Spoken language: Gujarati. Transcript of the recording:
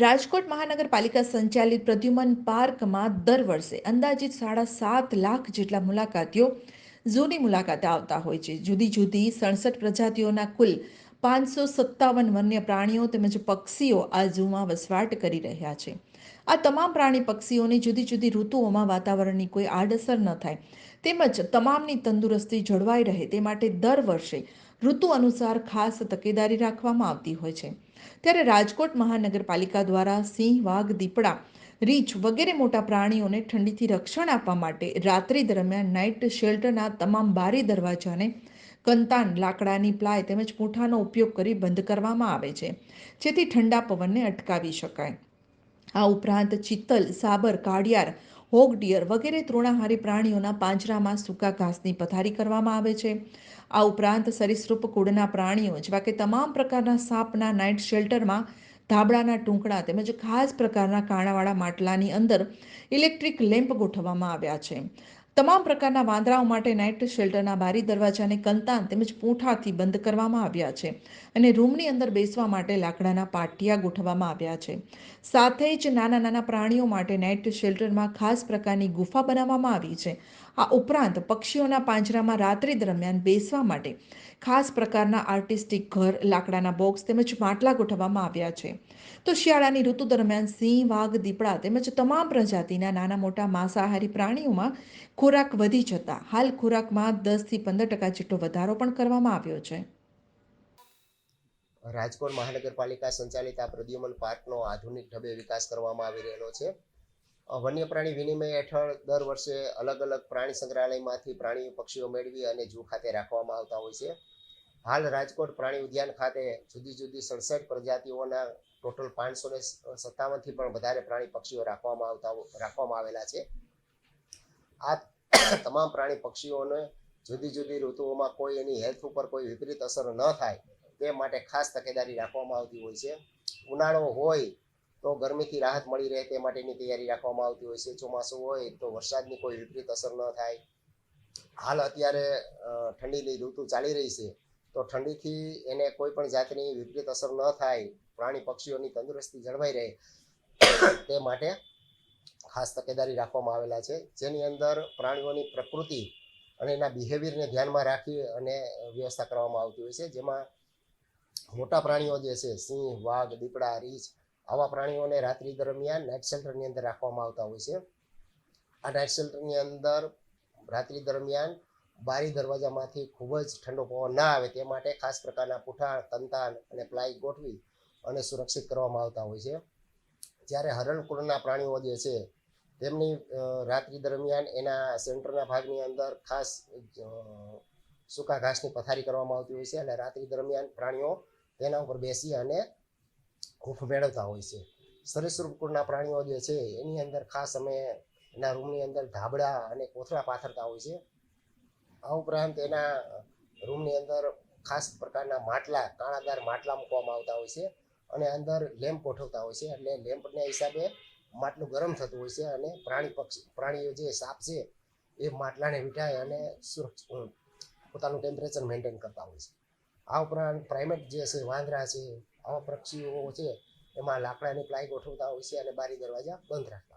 રાજકોટ મહાનગરપાલિકા સંચાલિત પ્રદ્યુમન પાર્કમાં દર વર્ષે અંદાજિત સાડા સાત લાખ જેટલા મુલાકાતીઓ ઝૂની મુલાકાતે આવતા હોય છે. જુદી જુદી સડસઠ પ્રજાતિઓના કુલ પાંચસો સત્તાવન વન્ય પ્રાણીઓ તેમજ પક્ષીઓ આ ઝૂમાં વસવાટ કરી રહ્યા છે. આ તમામ પ્રાણી પક્ષીઓની જુદી જુદી ઋતુઓમાં વાતાવરણની કોઈ આડઅસર ન થાય. તેમજ તમામની તંદુરસ્તી જળવાઈ રહે તે માટે દર વર્ષે ઋતુ અનુસાર ખાસ તકેદારી રાખવામાં આવતી હોય છે. ત્યારે રાજકોટ મહાનગરપાલિકા દ્વારા સિંહ, વાઘ, દીપડા, રીંછ વગેરે મોટા પ્રાણીઓને ઠંડીથી રક્ષણ આપવા માટે રાત્રિ દરમિયાન નાઇટ શેલ્ટરના તમામ બારી દરવાજાને કંતાન લાકડાની પ્લાય તેમજ પૂંઠાનો ઉપયોગ કરી બંધ કરવામાં આવે છે, જેથી ઠંડા પવનને અટકાવી શકાય. આ ઉપરાંત ચિત્તલ, સાબર, કાળિયાર હોગ ડિયર વગેરે તૃણાહારી પ્રાણીઓના પાંજરામાં સૂકા ઘાસની પથારી કરવામાં આવે છે. આ ઉપરાંત સરીસૃપ કુળના પ્રાણીઓ, જેવા કે તમામ પ્રકારના સાપના નાઇટ શેલ્ટરમાં ધાબળાના ટૂંકડા તેમજ ખાસ પ્રકારના કાણાવાળા માટલાની અંદર ઇલેક્ટ્રિક લેમ્પ ગોઠવવામાં આવ્યા છે. તમામ પ્રકારના વાંદરાઓ માટે નાઇટ શેલ્ટરના બારી દરવાજાને કંતાન તેમજ પૂંઠાથી બંધ કરવામાં આવ્યા છે અને રૂમની અંદર બેસવા માટે લાકડાના પાટિયા ગોઠવવામાં આવ્યા છે. સાથે જ નાના નાના પ્રાણીઓ માટે નાઇટ શેલ્ટરમાં ખાસ પ્રકારની ગુફા બનાવવામાં આવી છે. આ ઉપરાંત પક્ષીઓના પાંજરામાં રાત્રિ દરમિયાન બેસવા માટે ખાસ પ્રકારના આર્ટિસ્ટિક ઘર, લાકડાના બોક્સ તેમજ માટલા ગોઠવવામાં આવ્યા છે. તો શિયાળાની ઋતુ દરમિયાન સિંહ, વાઘ, દીપડા તેમજ તમામ પ્રજાતિના નાના મોટા માંસાહારી પ્રાણીઓમાં ખોરાક વધી જતા હાલ ખોરાકમાં દસથી પંદર ટકા જેટલો વધારો પણ કરવામાં આવ્યો છે. રાજકોટ મહાનગરપાલિકા સંચાલિત આ પ્રદ્યુમન પાર્કનો આધુનિક ઢબે વિકાસ કરવામાં આવી રહેલો છે. વન્ય પ્રાણી વિનિમય હેઠળ દર વર્ષે અલગ અલગ પ્રાણી સંગ્રહાલયમાંથી પ્રાણીઓ પક્ષીઓ મેળવી અને જૂ ખાતે રાખવામાં આવતા હોય છે. હાલ રાજકોટ પ્રાણી ઉદ્યાન ખાતે જુદી જુદી સડસઠ પ્રજાતિઓના ટોટલ પાંચસો ને સત્તાવનથી પણ વધારે પ્રાણી પક્ષીઓ રાખવામાં આવતા રાખવામાં આવેલા છે. આ તમામ પ્રાણી પક્ષીઓને જુદી જુદી ઋતુઓમાં કોઈ એની હેલ્થ ઉપર કોઈ વિપરીત અસર ન થાય તે માટે ખાસ તકેદારી રાખવામાં આવતી હોય છે. ઉનાળો હોય તો ગરમીથી રાહત મળી રહે તે માટેની તૈયારી રાખવામાં આવતી હોય છે. ચોમાસું હોય તો વરસાદની કોઈ વિપરીત અસર ન થાય. હાલ અત્યારે ઠંડીની ઋતુ ચાલી રહી છે. તો ઠંડીથી એને કોઈ પણ જાતની વિપરીત અસર ન થાય. પ્રાણી પક્ષીઓની તંદુરસ્તી જળવાઈ રહે. તે માટે ખાસ તકેદારી રાખવામાં આવેલા છે. જેની અંદર પ્રાણીઓની પ્રકૃતિ અને એના બિહેવિયરને ધ્યાનમાં રાખી અને વ્યવસ્થા કરવામાં આવતી હોય છે. જેમાં મોટા પ્રાણીઓ જે છે, સિંહ, વાઘ, દીપડા, રીંછ આવા પ્રાણીઓને રાત્રિ દરમિયાન નાઇટ શેલ્ટરની અંદર રાખવામાં આવતા હોય છે. આ નાઇટ શેલ્ટરની અંદર રાત્રિ દરમિયાન બારી દરવાજામાંથી ખૂબ જ ઠંડો પવન ના આવે તે માટે ખાસ પ્રકારના પૂઠાણ, તંતાન અને પ્લાય ગોઠવી અને સુરક્ષિત કરવામાં આવતા હોય છે. જ્યારે હરણકુળના પ્રાણીઓ જે છે, તેમની રાત્રિ દરમિયાન એના સેન્ટરના ભાગની અંદર ખાસ સૂકા ઘાસની પથારી કરવામાં આવતી હોય છે અને રાત્રિ દરમિયાન પ્રાણીઓ તેના ઉપર બેસી અને હૂંફ મેળવતા હોય છે. સરીસૃપ કુળના પ્રાણીઓ જે છે, એની અંદર ખાસ અમે એના રૂમની અંદર ધાબળા અને કોથળા પાથરતા હોય છે. આ ઉપરાંત એના રૂમની અંદર ખાસ પ્રકારના માટલા, કાણાદાર માટલા મૂકવામાં આવતા હોય છે અને અંદર લેમ્પ ગોઠવતા હોય છે. એટલે લેમ્પને હિસાબે માટલું ગરમ થતું હોય છે અને પ્રાણી પક્ષી, પ્રાણીઓ જે સાપ છે, એ માટલાને વીંટાય અને સુરક્ષ, પોતાનું ટેમ્પરેચર મેન્ટેન કરતા હોય છે. આ ઉપરાંત પ્રાઇમેટ જે છે, વાંદરા છે, આવા પક્ષીઓ છે, એમાં લાકડાની પ્લાય ગોઠવતા હોય છે અને બારી દરવાજા બંધ રાખતા